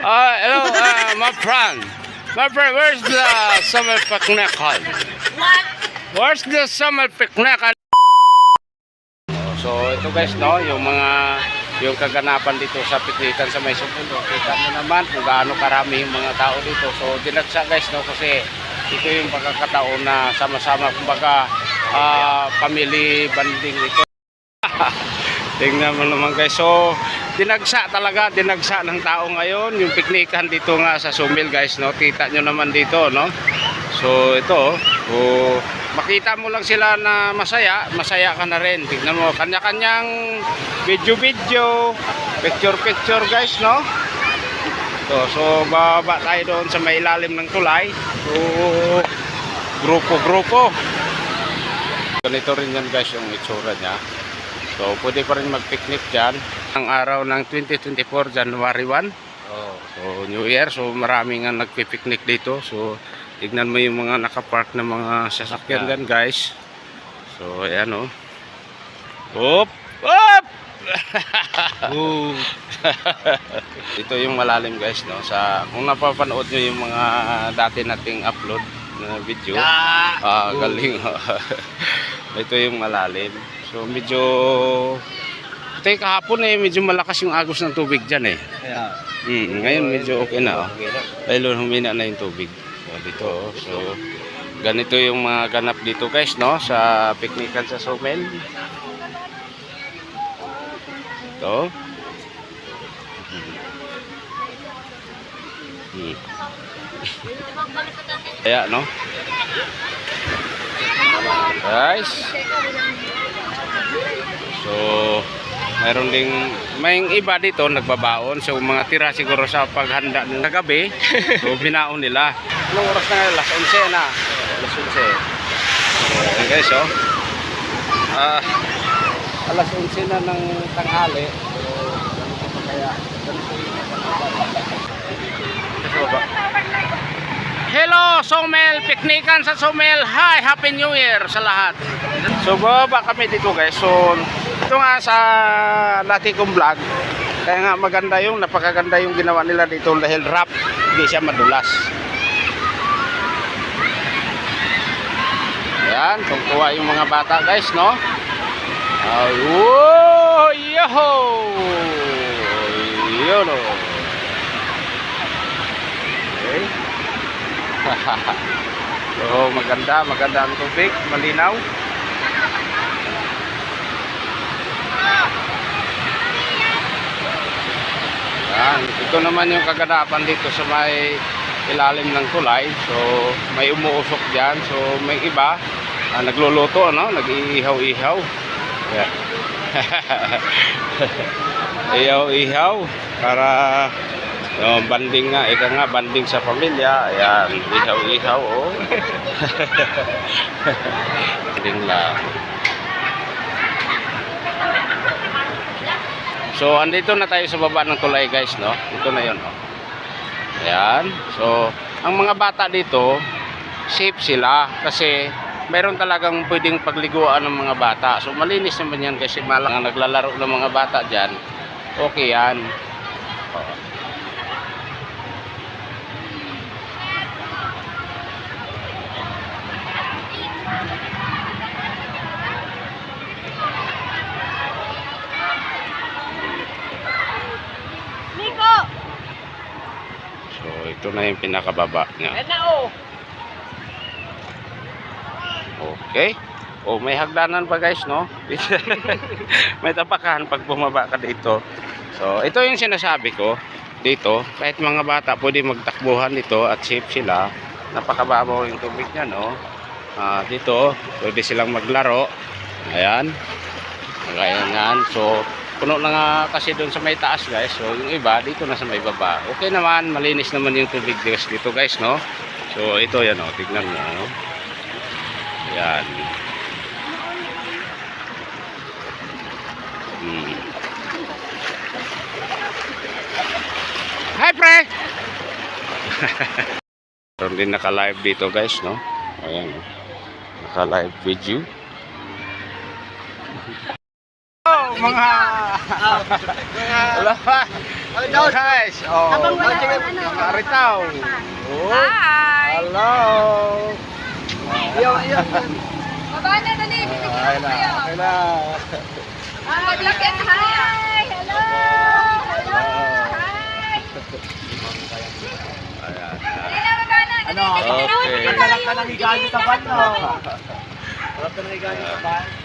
Uh, hello, uh, my friend. My friend, where's the summer picnic? hall? What? Where's the summer picnic? So, ito guys, no, yung mga yung kaganapan dito sa piknikan sa may supundo. Kita mo naman kung gaano karami yung mga tao dito. So, dinagsa guys, no, kasi ito yung pagkakataon na sama-sama, kumbaga, ah, family banding ito. Tingnan mo naman guys. So, dinagsa talaga, dinagsa ng tao ngayon. Yung piknikan dito nga sa Sumil guys, no. Kita nyo naman dito, no. So, ito, oh, makita mo lang sila na masaya, masaya ka na rin. Tingnan mo, kanya-kanyang video-video, picture-picture guys, no. So, so bababa tayo doon sa may ilalim ng tulay. So, grupo-grupo. Ganito rin yan guys yung itsura niya. So, pwede pa rin mag-picnic dyan. Ang araw ng 2024, January 1. Oh. So, New Year. So, marami nga nagpipiknik dito. So, tignan mo yung mga nakapark na mga sasakyan dyan, guys. So, ayan, oh. Oop! Ooh. Ito yung malalim, guys, no? Sa, kung napapanood nyo yung mga dati nating upload na video. Ah, galing. Ito yung malalim. So, medyo... Yung kahapon eh, medyo malakas yung agos ng tubig dyan eh. Yeah. Mm, ngayon medyo okay na, oh. Dahil humina na yung tubig. So, dito, oh. So, ganito yung mga ganap dito guys, no? Sa piknikan sa Somel. Ito. Hmm. Kaya, no? Guys. So, mayroon ding may iba dito nagbabaon. So, mga tira siguro sa paghanda ng gabi. so, binaon nila. Anong oras na ngayon? Alas 11 na. Alas 11. So, ayan guys, oh. Ah, alas 11 na ng tanghali. So, kaya. Ganito yung Sa baba. Hello, Somel! Piknikan sa Somel! Hi! Happy New Year sa lahat! So, bababa kami dito guys. So, ito nga sa dati kong vlog. Kaya nga maganda yung, napakaganda yung ginawa nila dito dahil rap. Hindi siya madulas. Ayan, tungtuwa yung mga bata guys, no? Ay, whoa! Yoho! Yun o. Okay. so, maganda, maganda ang tubig, malinaw. Yan, ito naman yung kaganapan dito sa may ilalim ng tulay. So, may umuusok diyan. So, may iba ah, nagluluto, ano? Nag-iihaw-ihaw. Yan. Ihaw-ihaw para yung banding nga, ika nga banding sa pamilya. Ayan, ihaw-ihaw, oh. Banding lang. So, andito na tayo sa baba ng tulay, guys, no? Ito na 'yon, oh. Ayan. So, ang mga bata dito, safe sila kasi meron talagang pwedeng pagliguan ng mga bata. So, malinis naman yan kasi malang ang naglalaro ng mga bata dyan. Okay yan. Oh. Nico! So, ito na yung pinakababa niya. Oh! Okay. Oh, may hagdanan pa guys, no? may tapakan pag bumaba ka dito. So, ito yung sinasabi ko dito. Kahit mga bata pwede magtakbuhan dito at safe sila. Napakababaw yung tubig niya, no? Ah, dito, pwede silang maglaro. Ayan. Ayan yan. So, puno na nga kasi doon sa may taas, guys. So, yung iba, dito na sa may baba. Okay naman, malinis naman yung tubig dito, guys, no? So, ito yan, oh. Tignan mo, no? Yan. Hmm. Hi, pre! Meron din naka-live dito, guys, no? Ayan, oh. Naka-live video mga wala pa guys oh habang ano? oh. hi hello yo yo baba na dali ah, bibigyan ko kayo okay na ah, hi and hi hello hello hi ano okay. Ano? Okay. Ano? Ano? Ano? Ano? Ano? Ano? Ano? Ano? Ano? Ano? Ano? Ano?